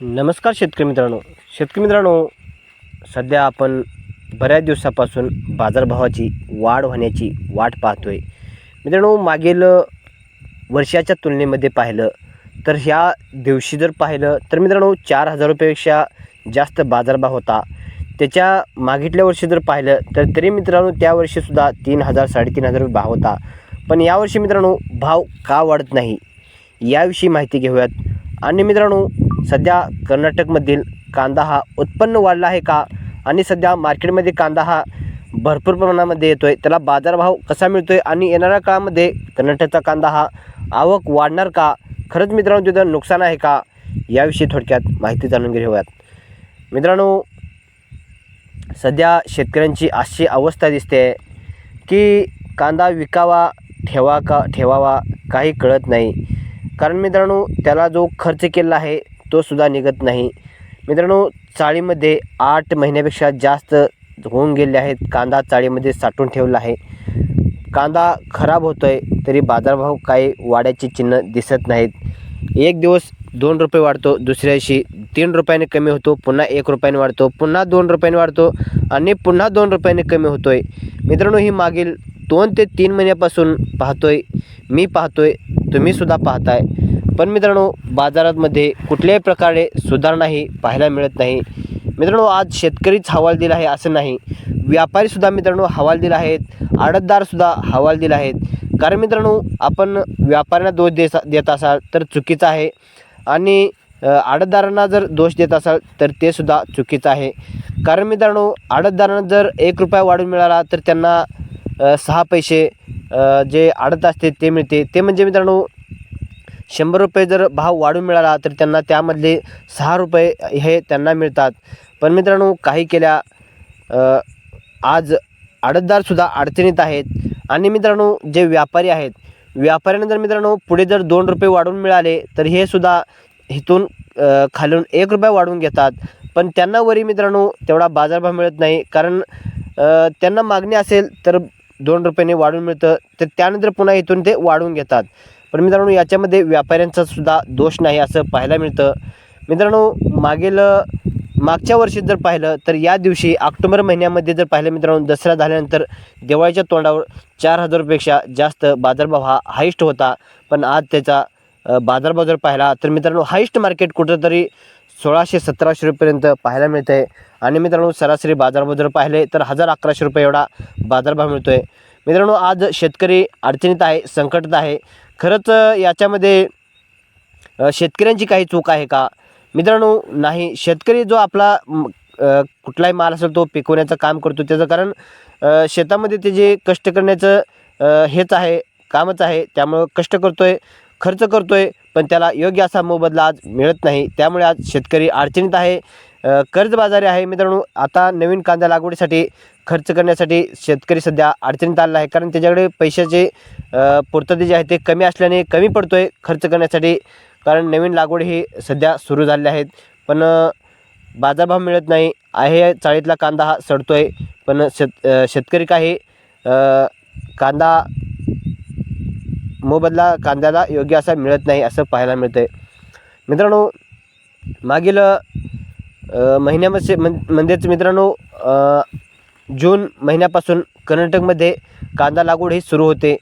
नमस्कार शेतकरी मित्रांनो. शेतकरी मित्रांनो सध्या आपण बऱ्याच दिवसापासून बाजारभावाची वाढ होण्याची वाट पाहतोय. मित्रांनो मागील वर्षाच्या तुलनेमध्ये पाहिलं तर ह्या दिवशी जर पाहिलं तर मित्रांनो चार हजार रुपयेपेक्षा जास्त बाजारभाव होता. त्याच्या मागितल्या वर्षी जर पाहिलं तर तरी मित्रांनो त्या वर्षीसुद्धा तीन हजार साडेतीन हजार रुपये भाव होता. पण यावर्षी मित्रांनो भाव का वाढत नाही? याविषयी माहिती घेऊयात. आणि मित्रांनो सध्या कर्नाटकमधील कांदा हा उत्पन्न वाढला आहे का? आणि सध्या मार्केटमध्ये कांदा हा भरपूर प्रमाणामध्ये येतो आहे त्याला बाजारभाव कसा मिळतो आहे आणि येणाऱ्या काळामध्ये कर्नाटकचा कांदा हा आवक वाढणार का? खरंच मित्रांनो तिथं नुकसान आहे का? याविषयी थोडक्यात माहिती जाणून घेऊयात. मित्रांनो सध्या शेतकऱ्यांची अशी अवस्था दिसते की कांदा विकावा ठेवा का ठेवावा काही कळत नाही. कारण मित्रांनो त्याला जो खर्च केलेला आहे तोसुद्धा निघत नाही. मित्रांनो चाळीमध्ये आठ महिन्यापेक्षा जास्त होऊन गेले आहेत. कांदा चाळीमध्ये साठवून ठेवला आहे. कांदा खराब होतो आहे तरी बाजारभाव काही वाढायची चिन्ह दिसत नाहीत. एक दिवस दोन रुपये वाढतो दुसऱ्या दिवशी तीन रुपयाने कमी होतो पुन्हा एक रुपयाने वाढतो पुन्हा दोन रुपयाने वाढतो आणि पुन्हा दोन रुपयाने कमी होतो आहे मित्रांनो ही मागील दोन ते तीन महिन्यापासून पाहतो आहे मी पाहतो आहे तुम्हीसुद्धा पाहताय. पण मित्रांनो बाजारामध्ये कुठल्याही प्रकारे सुधारणाही पाहायला मिळत नाही. मित्रांनो आज शेतकरीच हवाल दिला आहे असं नाही. व्यापारीसुद्धा मित्रांनो हवाल दिला आहेत. आडतदारसुद्धा हवाल दिला आहेत. कारण मित्रांनो आपण व्यापाऱ्यांना दोष देसा देत असाल तर चुकीचं आहे. आणि आडतदारांना जर दोष देत असाल तर ते सुद्धा चुकीचं आहे. कारण मित्रांनो आडतदारांना जर एक रुपया वाढून मिळाला तर त्यांना सहा पैसे जे आडत असते ते मिळते. ते म्हणजे मित्रांनो शंभर रुपये जर भाव वाढून मिळाला तर त्यांना त्यामधले सहा रुपये हे त्यांना मिळतात. पण मित्रांनो काही केल्या आज आडतदारसुद्धा अडचणीत आहेत. आणि मित्रांनो जे व्यापारी आहेत व्यापाऱ्याने जर मित्रांनो पुढे जर दोन रुपये वाढून मिळाले तर हे सुद्धा इथून खालून एक रुपया वाढवून घेतात. पण त्यांना वरी मित्रांनो तेवढा बाजारभाव मिळत नाही. कारण त्यांना मागणी असेल तर दोन रुपयाने वाढून मिळतं. तर त्यानंतर पुन्हा इथून ते वाढवून घेतात. पण मित्रांनो याच्यामध्ये व्यापाऱ्यांचा सुद्धा दोष नाही असं पाहायला मिळतं. मित्रांनो मागील मागच्या वर्षी जर पाहिलं तर या दिवशी ऑक्टोबर महिन्यामध्ये जर पाहिलं मित्रांनो दसरा झाल्यानंतर दिवाळीच्या तोंडावर चार हजार जास्त बाजारभाव हा हायस्ट होता. पण आज त्याचा बाजारभाव जर पाहिला तर मित्रांनो हायस्ट मार्केट कुठंतरी सोळाशे सतराशे रुपयेपर्यंत पाहायला मिळतं आहे आणि मित्रांनो सरासरी बाजारभाव जर पाहिले तर हजार अकराशे रुपये एवढा बाजारभाव मिळतो आहे मित्रांनो आज शेतकरी अडचणीत आहे संकटात आहे. खरंच याच्यामध्ये शेतकऱ्यांची काही चूक आहे का? मित्रांनो नाही. शेतकरी जो आपला कुठलाही माल असेल तो पिकवण्याचं काम करतो. त्याचं कारण शेतामध्ये ते जे कष्ट करण्याचं हेच आहे कामच आहे. त्यामुळं कष्ट करतो आहे खर्च करतो आहे पण त्याला योग्य असा मोबदला आज मिळत नाही. त्यामुळे आज शेतकरी अडचणीत आहे. कर्जबाजारी आहे मित्रांनो. आता नवीन कांदा लागवडीसाठी खर्च करण्यासाठी शेतकरी सध्या अडचणीत आलेला आहे. कारण त्याच्याकडे पैशाचे पूर्तता जे आहे ते कमी असल्याने कमी पडतो आहे खर्च करण्यासाठी. कारण नवीन लागवड ही सध्या सुरू झालेल्या आहेत पण बाजारभाव मिळत नाही. आहे चाळीतला कांदा हा सडतो आहे पण शेत शेतकरी काही कांदा मोबदला कांद्याला योग्य असा मिळत नाही असं पाहायला मिळतं आहे मित्रांनो मागील महिन्यामध्ये म्हणजेच मित्रांनो जून महिन्यापासून कर्नाटकमध्ये कांदा लागवड ही सुरू होते.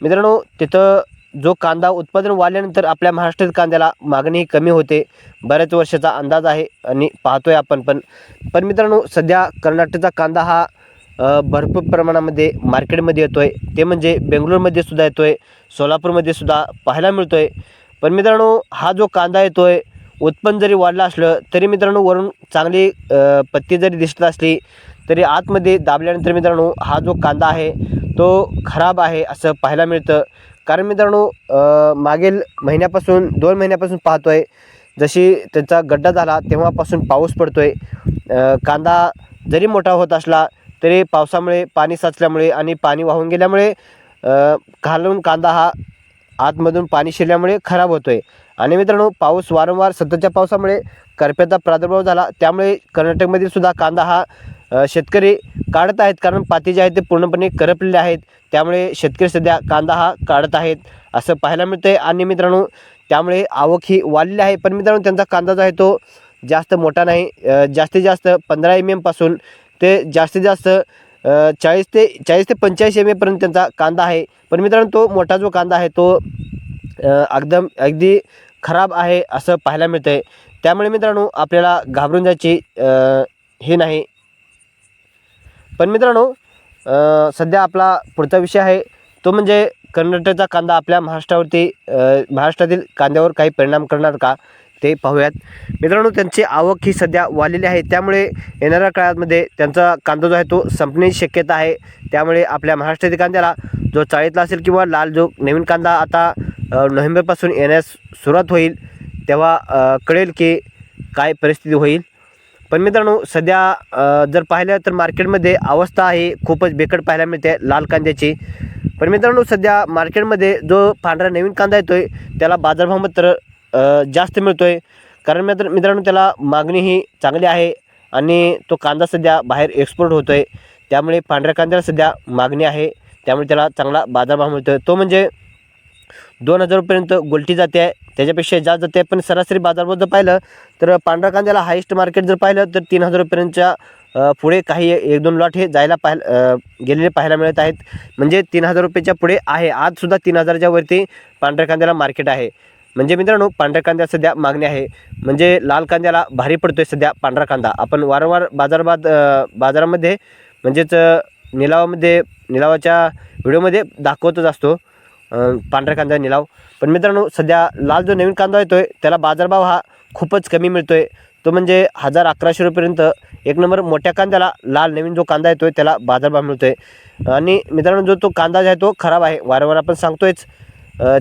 मित्रांनो तिथं जो कांदा उत्पादन वाढल्यानंतर आपल्या महाराष्ट्रात कांद्याला मागणीही कमी होते. बऱ्याच वर्षाचा अंदाज आहे आणि पाहतोय आपण पण. पण मित्रांनो सध्या कर्नाटकचा कांदा हा भरपूर प्रमाणामध्ये मार्केटमध्ये येतो आहे ते म्हणजे बेंगलोरमध्ये सुद्धा येतो आहे सोलापूरमध्ये सुद्धा पाहायला मिळतो आहे पण मित्रांनो हा जो कांदा येतो आहे उत्पन्न जरी वाढलं असलं तरी मित्रांनो वरून चांगली पत्ती जरी दिसत असली तरी आतमध्ये दाबल्यानंतर मित्रांनो हा जो कांदा आहे तो खराब आहे असं पाहायला मिळतं. कारण मित्रांनो मागील महिन्यापासून दोन महिन्यापासून पाहतो आहे जशी त्याचा गड्डा झाला तेव्हापासून पाऊस पडतो आहे कांदा जरी मोठा होत असला तरी पावसामुळे पाणी साचल्यामुळे आणि पाणी वाहून गेल्यामुळे घालून कांदा हा आतमधून पाणी शिरल्यामुळे खराब होतो आहे आणि मित्रांनो पाऊस वारंवार सततच्या पावसामुळे करप्याचा प्रादुर्भाव झाला. त्यामुळे कर्नाटकमधील सुद्धा कांदा हा शेतकरी काढत आहेत. कारण पाती जे आहेत ते पूर्णपणे करपलेले आहेत. त्यामुळे शेतकरी सध्या कांदा हा काढत आहेत असं पाहायला मिळतं आहे आणि मित्रांनो त्यामुळे आवक ही वाढलेली आहे. पण मित्रांनो त्यांचा कांदा जो आहे तो जास्त मोठा नाही. जास्तीत जास्त पंधरा एम एमपासून ते जास्तीत जास्त चाळीस ते चाळीस ते पंचेचाळीस एम एपर्यंत त्यांचा कांदा आहे. पण मित्रांनो तो मोठा जो कांदा आहे तो एकदम अगदी खराब आहे असं पाहायला मिळतं आहे त्यामुळे मित्रांनो आपल्याला घाबरून जायची हे नाही. पण मित्रांनो सध्या आपला पुढचा विषय आहे तो म्हणजे कर्नाटकचा कांदा आपल्या महाराष्ट्रावरती महाराष्ट्रातील कांद्यावर काही परिणाम करणार का ते पाहूयात. मित्रांनो त्यांची आवक ही सध्या वाढलेली आहे. त्यामुळे येणाऱ्या काळामध्ये त्यांचा कांदा जो आहे तो संपण्याची शक्यता आहे. त्यामुळे आपल्या महाराष्ट्रातील कांद्याला जो चाळीतला असेल किंवा लाल जो नवीन कांदा आता नोव्हेंबरपासून येण्यास सुरुवात होईल तेव्हा कळेल की काय परिस्थिती होईल. पण मित्रांनो सध्या जर पाहिलं तर मार्केटमध्ये अवस्था आहे खूपच बेकट पाहायला मिळते लाल कांद्याची. पण मित्रांनो सध्या मार्केटमध्ये जो पांढरा नवीन कांदा येतो आहे त्याला बाजारभाव मात्र जास्त मिळतो आहे कारण मित्र मित्रांनो त्याला मागणी ही चांगली आहे आणि तो कांदा सध्या बाहेर एक्सपोर्ट होतो आहे त्यामुळे पांढऱ्या कांद्याला सध्या मागणी आहे. त्यामुळे त्याला चांगला बाजारभाव मिळतो आहे तो म्हणजे दोन हजार गोलटी जाते. आहे त्याच्यापेक्षा जास्त जाते. पण सरासरी बाजारभाव जर पाहिलं तर पांढरा कांद्याला हायेस्ट मार्केट जर पाहिलं तर तीन हजार रुपयेपर्यंतच्या पुढे काही एक दोन लॉट हे जायला पाहायला गेलेले पाहायला मिळत आहेत. म्हणजे तीन हजार रुपयाच्या पुढे आहे. आजसुद्धा तीन हजारच्या वरती पांढऱ्या कांद्याला मार्केट आहे. म्हणजे मित्रांनो पांढऱ्या कांद्या सध्या मागणी आहे. म्हणजे लाल कांद्याला भारी पडतोय सध्या पांढरा कांदा. आपण वारंवार बाजारबाद बाजारामध्ये म्हणजेच निलावामध्ये निलावाच्या व्हिडिओमध्ये दाखवतच असतो. पांढऱ्या कांदा निलाव. पण मित्रांनो सध्या लाल जो नवीन कांदा येतो आहे त्याला बाजारभाव हा खूपच कमी मिळतो आहे तो म्हणजे हजार अकराशे रुपयेपर्यंत एक नंबर मोठ्या कांद्याला लाल नवीन जो कांदा येतो आहे त्याला बाजारभाव मिळतो आहे आणि मित्रांनो जो तो कांदा जो आहे तो खराब आहे. वारंवार आपण सांगतोयच.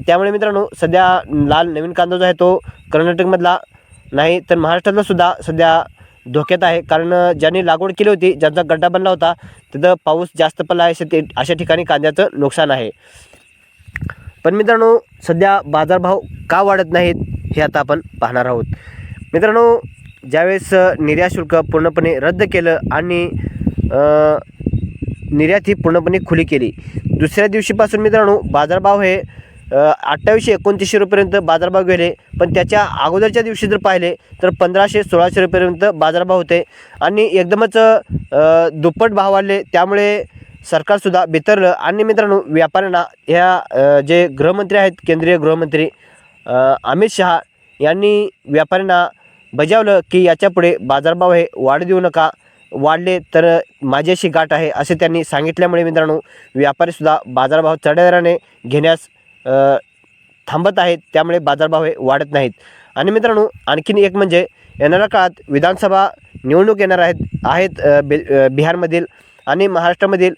त्यामुळे मित्रांनो सध्या लाल नवीन कांदा जो आहे तो कर्नाटकमधला नाही तर महाराष्ट्रातला सुद्धा सध्या धोक्यात आहे. कारण ज्यांनी लागवड केली होती ज्यांचा गड्डा बनला होता तिथं पाऊस जास्त पडला आहे ते- अशा ठिकाणी कांद्याचं नुकसान आहे. पण मित्रांनो सध्या बाजारभाव का वाढत नाहीत हे आता आपण पाहणार आहोत. मित्रांनो ज्यावेळेस निर्यात शुल्क पूर्णपणे रद्द केलं आणि निर्यात ही पूर्णपणे खुली केली दुसऱ्या दिवशीपासून मित्रांनो बाजारभाव हे अठ्ठावीसशे एकोणतीसशे रुपयेपर्यंत बाजारभाव गेले. पण त्याच्या अगोदरच्या दिवशी जर पाहिले तर पंधराशे सोळाशे रुपयेपर्यंत बाजारभाव होते. आणि एकदमच दुप्पट भाव वाढले. त्यामुळे सरकारसुद्धा बिथरलं आणि मित्रांनो व्यापाऱ्यांना ह्या जे गृहमंत्री आहेत केंद्रीय गृहमंत्री अमित शहा यांनी व्यापाऱ्यांना बजावलं की याच्यापुढे बाजारभाव हे वाढ देऊ नका. वाढले तर माझी अशी गाठ आहे असे त्यांनी सांगितल्यामुळे मित्रांनो व्यापारीसुद्धा बाजारभाव चढ्या दराने घेण्यास थांबत आहेत त्यामुळे बाजारभाव हे वाढत नाहीत. आणि मित्रांनो आणखीन एक म्हणजे येणाऱ्या काळात विधानसभा निवडणूक येणार आहेत आहेत बि बिहारमधील आणि महाराष्ट्रामधील.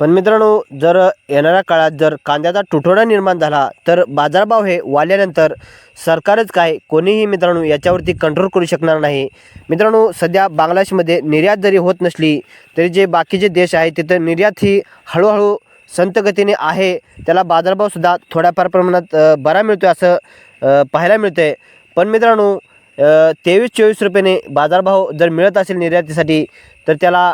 पण मित्रांनो जर येणाऱ्या काळात जर कांद्याचा तुटवडा निर्माण झाला तर बाजारभाव हे वाढल्यानंतर सरकारच काय कोणीही मित्रांनो याच्यावरती कंट्रोल करू शकणार नाही. मित्रांनो सध्या बांगलादेशमध्ये निर्यात जरी होत नसली तरी जे बाकीचे देश आहेत तिथं निर्यात ही हळूहळू संतगतीने आहे. त्याला बाजारभावसुद्धा थोड्याफार प्रमाणात बरा मिळतो आहे असं पाहायला मिळतं आहे पण मित्रांनो तेवीस चोवीस रुपयाने बाजारभाव जर मिळत असेल निर्यातीसाठी तर त्याला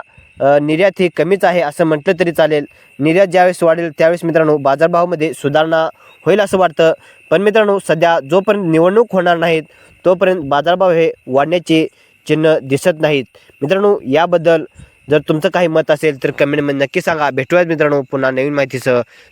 निर्यात ही कमीच आहे असं म्हटलं तरी चालेल. निर्यात ज्यावेळेस वाढेल त्यावेळेस मित्रांनो बाजारभावामध्ये सुधारणा होईल असं वाटतं. पण मित्रांनो सध्या जोपर्यंत निवडणूक होणार नाहीत तोपर्यंत बाजारभाव हे वाढण्याचे चिन्ह दिसत नाहीत. मित्रांनो याबद्दल जर तुमचं काही मत असेल तर कमेंटमध्ये नक्की सांगा. भेटूयात मित्रांनो पुन्हा नवीन माहितीसह.